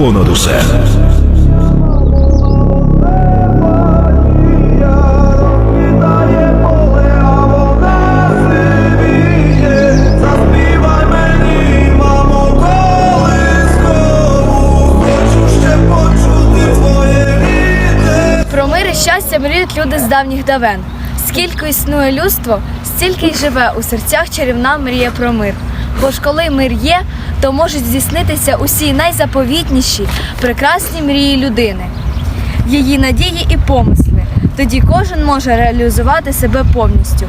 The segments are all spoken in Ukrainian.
понад усе. Щастя мріють люди з давніх давен. Скільки існує людство, стільки й живе у серцях чарівна мрія про мир. Бо ж коли мир є, то можуть здійснитися усі найзаповітніші, прекрасні мрії людини, її надії і помисли. Тоді кожен може реалізувати себе повністю,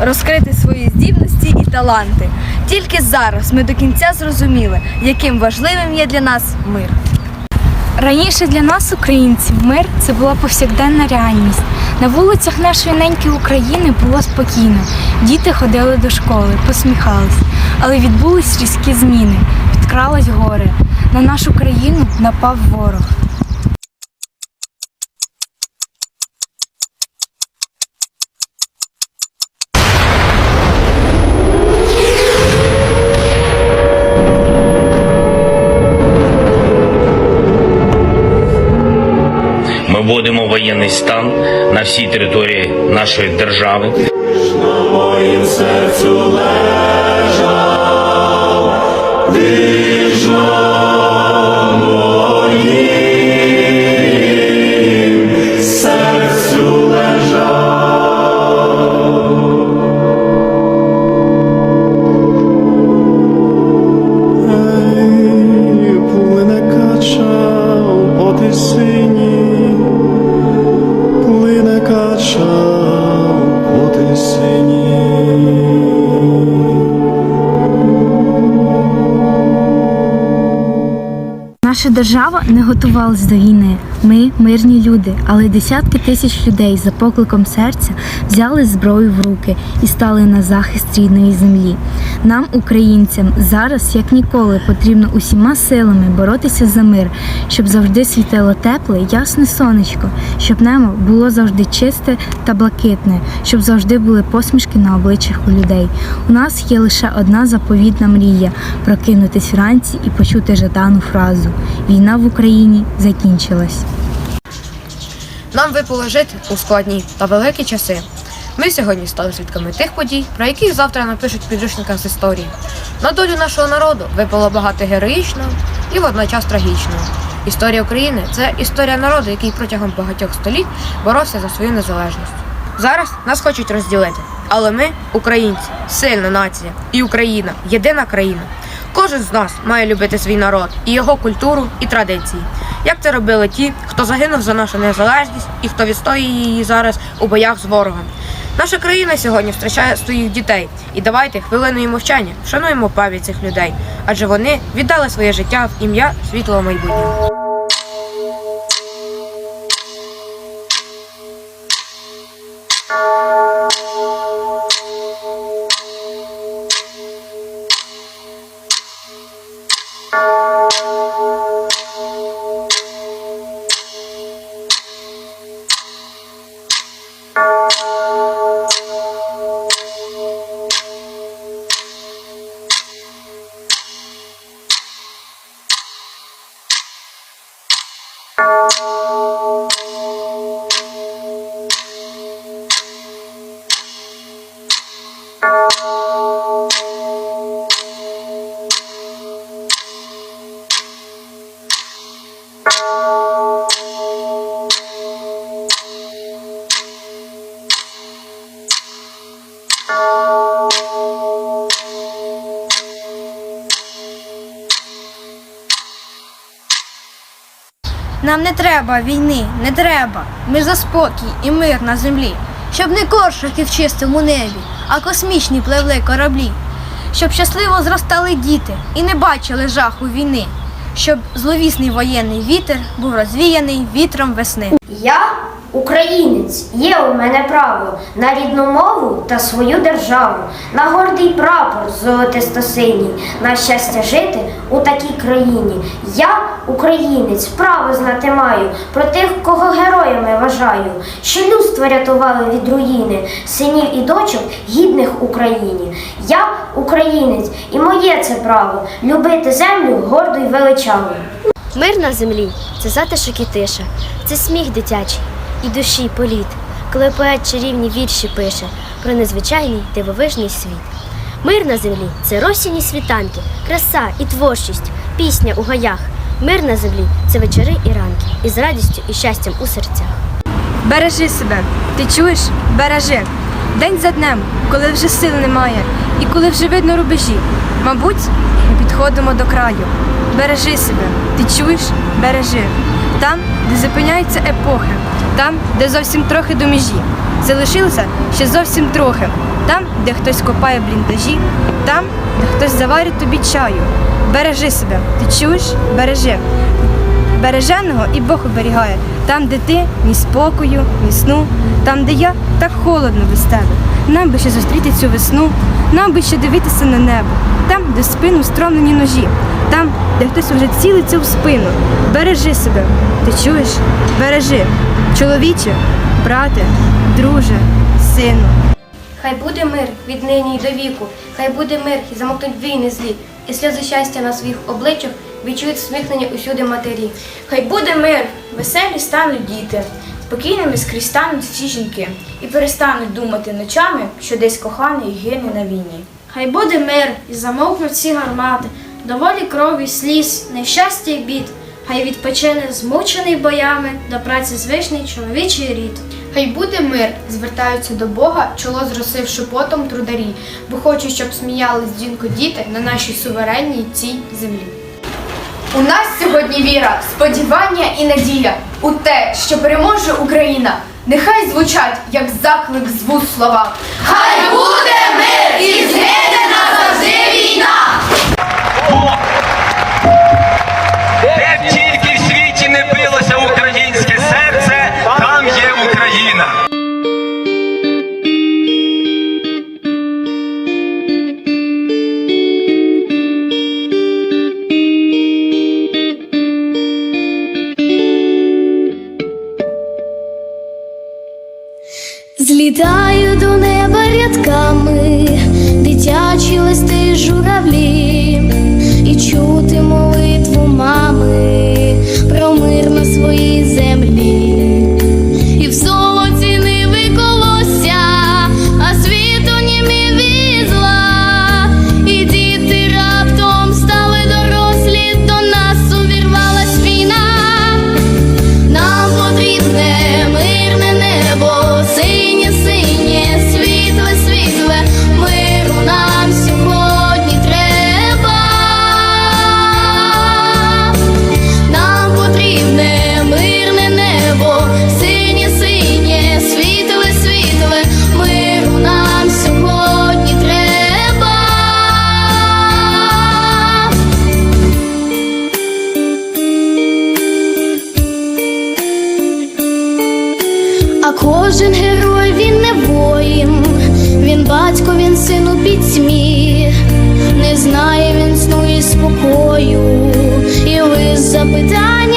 розкрити свої здібності і таланти. Тільки зараз ми до кінця зрозуміли, яким важливим є для нас мир. Раніше для нас, українців, мир це була повсякденна реальність. На вулицях нашої неньки України було спокійно. Діти ходили до школи, посміхались, але відбулись різкі зміни. Підкралось горе. На нашу країну напав ворог. Вводимо воєнний стан на всій території нашої держави. Моїм серцю лежав, вічно моїм держава не готувалась до війни. Ми мирні люди, але десятки тисяч людей за покликом серця взяли зброю в руки і стали на захист рідної землі. Нам, українцям, зараз як ніколи потрібно усіма силами боротися за мир, щоб завжди світило тепле, ясне сонечко, щоб небо було завжди чисте та блакитне, щоб завжди були посмішки на обличчях у людей. У нас є лише одна заповітна мрія прокинутись вранці і почути жадану фразу: Війна в Україні закінчилась. Нам випало жити у складні та великі часи. Ми сьогодні стали свідками тих подій, про які завтра напишуть в підручниках з історії. На долю нашого народу випало багато героїчного і водночас трагічного. Історія України це історія народу, який протягом багатьох століть боровся за свою незалежність. Зараз нас хочуть розділити, але ми, українці, сильна нація і Україна єдина країна. Кожен з нас має любити свій народ і його культуру і традиції. Як це робили ті, хто загинув за нашу незалежність і хто відстоює її зараз у боях з ворогом. Наша країна сьогодні втрачає своїх дітей, і давайте хвилиною мовчання вшануємо пам'ять цих людей, адже вони віддали своє життя в ім'я світлого майбутнього. Нам не треба війни, не треба. Ми за спокій і мир на землі. Щоб не коршаки в чистому небі, а космічні пливли кораблі. Щоб щасливо зростали діти і не бачили жаху війни. Щоб зловісний воєнний вітер був розвіяний вітром весни. Я українець, є у мене право на рідну мову та свою державу, на гордий прапор золотисто-синій, на щастя жити у такій країні. Я українець, право знати маю про тих, кого героями вважаю, що людство рятували від руїни, синів і дочок гідних Україні. Я українець, і моє це право любити землю гордо й величаво. Мир на землі це затишок і тиша, це сміх дитячий і душі політ, коли поет чарівні вірші пише про незвичайний дивовижний світ. Мир на землі це розсіні світанки, краса і творчість, пісня у гаях. Мир на землі це вечори і ранки, із радістю і щастям у серцях. Бережи себе, ти чуєш? Бережи. День за днем, коли вже сил немає, і коли вже видно рубежі. Мабуть, ми підходимо до краю. Бережи себе, ти чуєш? Бережи. Там, де зупиняються епохи, там, де зовсім трохи до межі. Залишилося ще зовсім трохи. Там, де хтось копає бліндажі, там, де хтось заварить тобі чаю. Бережи себе, ти чуєш? Бережи. Береженого і Бог оберігає. Там, де ти ні спокою, ні сну, там, де я так холодно без тебе. Нам би ще зустріти цю весну, нам би ще дивитися на небо, там, де спину встромлені ножі, там, де хтось вже цілиться в спину. Бережи себе, ти чуєш? Бережи, чоловіче, брате, друже, сину. Хай буде мир від нині й до віку, хай буде мир і замокнуть війни злі, і сльози щастя на своїх обличчях відчують сміхнення усюди матері. Хай буде мир, веселі стануть діти, спокійними скрізь стануть всі жінки, і перестануть думати ночами, що десь коханий гине на війні. Хай буде мир і замовкнуть всі гармати, доволі крові, сліз, нещастя й бід. Хай відпочине змучений боями до праці звичний чоловічий рід. Хай буде мир, звертаються до Бога, чоло зросивши потом трударі, бо хочу, щоб сміялись дзвінко діти на нашій суверенній цій землі. У нас сьогодні віра, сподівання і надія у те, що переможе Україна. Нехай звучать, як заклик з вуст слова. Хай буде мир і згине Злітаю до неба рядками, дитячі листи журавлі, і чути молитву мами про мир на своїй землі, він батько, він син у пітьмі, не знає він сну і спокою, і лиш запитання